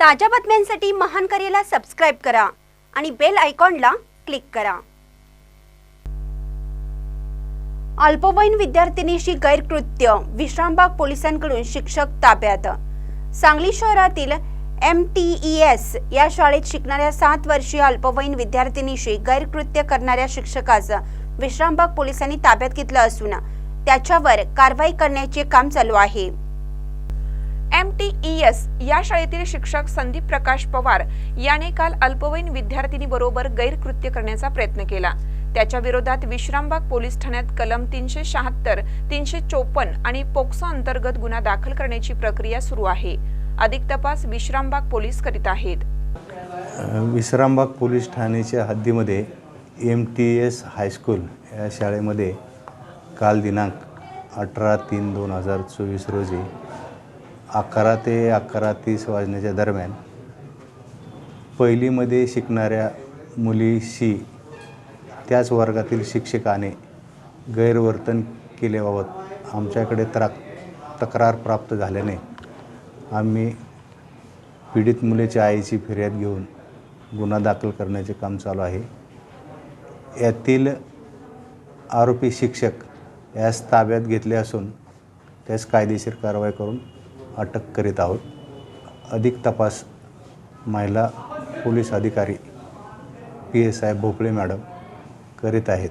ताज्या बातम्यांसाठी महान करेला सबस्क्राईब करा आणि बेल आयकॉनला क्लिक करा. अल्पवयीन विद्यार्थिनीशी गैरकृत्य विश्रामबाग पोलिसांकडून शिक्षक ताब्यात. सांगली शहरातील एम टी ई एस या शाळेत शिकणाऱ्या सात वर्षीय अल्पवयीन विद्यार्थिनीशी गैरकृत्य करणाऱ्या शिक्षकाचं विश्रामबाग पोलिसांनी ताब्यात घेतलं असून त्याच्यावर कारवाई करण्याचे काम चालू आहे. एम टी ई एस या शाळेतील शिक्षक संदीप प्रकाश पवार याने काल अल्पवयीन विद्यार्थिनीबरोबर गैरकृत्य करण्याचा प्रयत्न केला. त्याच्या विरोधात विश्रामबाग पोलीस ठाण्यात कलम तीनशे शहात्तर तीनशे चोपन्न आणि पोक्सो अंतर्गत गुन्हा दाखल करण्याची प्रक्रिया सुरू आहे. अधिक तपास विश्रामबाग पोलीस करीत आहेत. विश्रामबाग पोलीस ठाण्याच्या हद्दीमध्ये M T S high school या शाळेमध्ये काल दिनांक अठरा तीन दोन हजार चोवीस रोजी अकरा ते अकरा तीस वाजण्याच्या दरम्यान पहिलीमध्ये शिकणाऱ्या मुलीशी त्याच वर्गातील शिक्षकाने गैरवर्तन केल्याबाबत आमच्याकडे त्रा तक्रार प्राप्त झाल्याने आम्ही पीडित मुलीच्या आईची फिर्याद घेऊन गुन्हा दाखल करण्याचे काम चालू आहे. यातील आरोपी शिक्षक यास ताब्यात घेतले असून त्यास कायदेशीर कारवाई करून अटक करीत आहोत. अधिक तपास महिला पोलीस अधिकारी P S I Bhople madam करीत आहेत.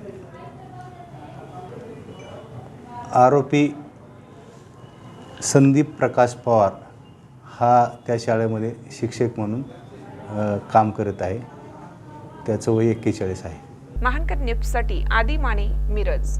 आरोपी संदीप प्रकाश पवार हा त्या शाळेमध्ये शिक्षक म्हणून काम करत आहे. त्याचं वय एक्केचाळीस आहे. महानकर न्यूजसाठी आदी माने मिरज.